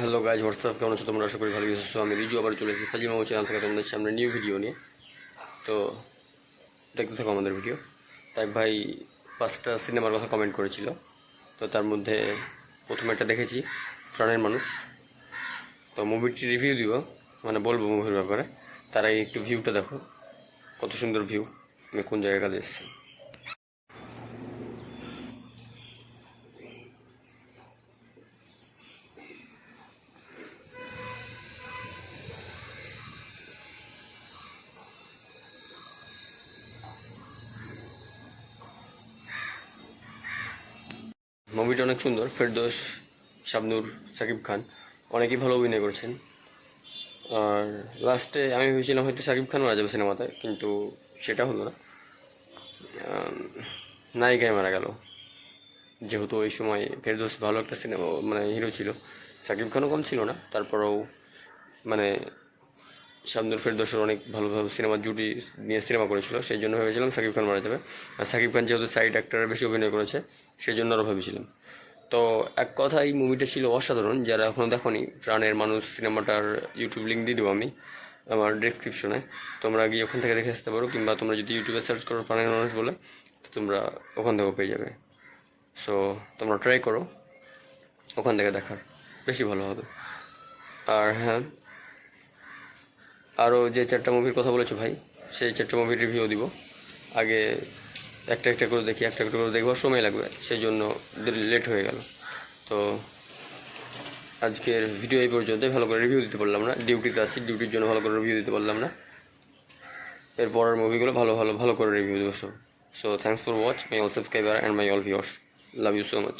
Hello guys WhatsApp কেমন আছো? তোমরা আশা করি ভালো আছো। আমি রিজু, আবার চলে এসেছি ফাজিল মামু চ্যানেল থেকে তোমাদের সামনে নিউ ভিডিও নিয়ে। তো, দেখতে থাকো আমাদের ভিডিও তাই ভাই, পাঁচটা সিনেমার কথা কমেন্ট করেছিল। তো তার মধ্যে প্রথমে একটা দেখেছি, প্রাণের মানুষ। তো মুভিটি রিভিউ দিব মানে বলব মুভির ব্যাপারে। তার আগে একটু ভিউটা দেখো। কত সুন্দর ভিউ আমি কোন জায়গায় এসেছি? মুভিটা অনেক সুন্দর, ফেরদোস, শাবনুর, সাকিব খান। অনেকেই ভালো অভিনয় করেছেন। আর লাস্টে আমি ভেবেছিলাম হয়তো সাকিব খান মারা যাবে সিনেমাতে, কিন্তু সেটা হলো না। নায়িকায় মারা গেল। যেহেতু ওই সময় ফেরদোস ভালো একটা সিনেমা মানে হিরো ছিল। সাকিব খানও কম ছিল না, তারপরেও মানে শামদুর ফেরদোসের অনেক ভালো ভালো সিনেমা জুটি নিয়ে সিনেমা করেছিল, সেই জন্য ভেবেছিলাম সাকিব খান মারা যাবে। আর সাকিব খান যেহেতু সাইড অ্যাক্টরের বেশি অভিনয় করেছে, সেই জন্য আরও ভেবেছিলাম। তো এক কথা এই মুভিটা ছিল অসাধারণ, যারা এখনও দেখোনি, প্রাণের মানুষ সিনেমাটার ইউটিউব লিঙ্ক দিয়ে দেবো আমি আমার ডিসক্রিপশনে তোমরা গিয়ে ওখান থেকে দেখে আসতে পারো, কিংবা তোমরা যদি ইউটিউবে সার্চ করো প্রাণের মানুষ বলে তোমরা ওখান থেকেও পেয়ে যাবে। সো তোমরা ট্রাই করো, ওখান থেকে দেখার, বেশি ভালো হবে। আর হ্যাঁ আরও যে চারটা মুভির কথা বলেছ ভাই, সেই চারটা মুভির রিভিউ দিব। আগে একটা একটা করে দেখি, একটা একটা করে দেখবার সময় লাগবে সেই জন্য লেট হয়ে গেল। তো আজকের ভিডিও এই পর্যন্ত ভালো করে রিভিউ দিতে পারলাম না। ডিউটিতে আছি ডিউটির জন্য ভালো করে রিভিউ দিতে পারলাম না। এর পরের মুভিগুলো ভালো ভালো ভালো করে রিভিউ দেবো সব। So thanks for watch my all subscriber and my all viewers love you so much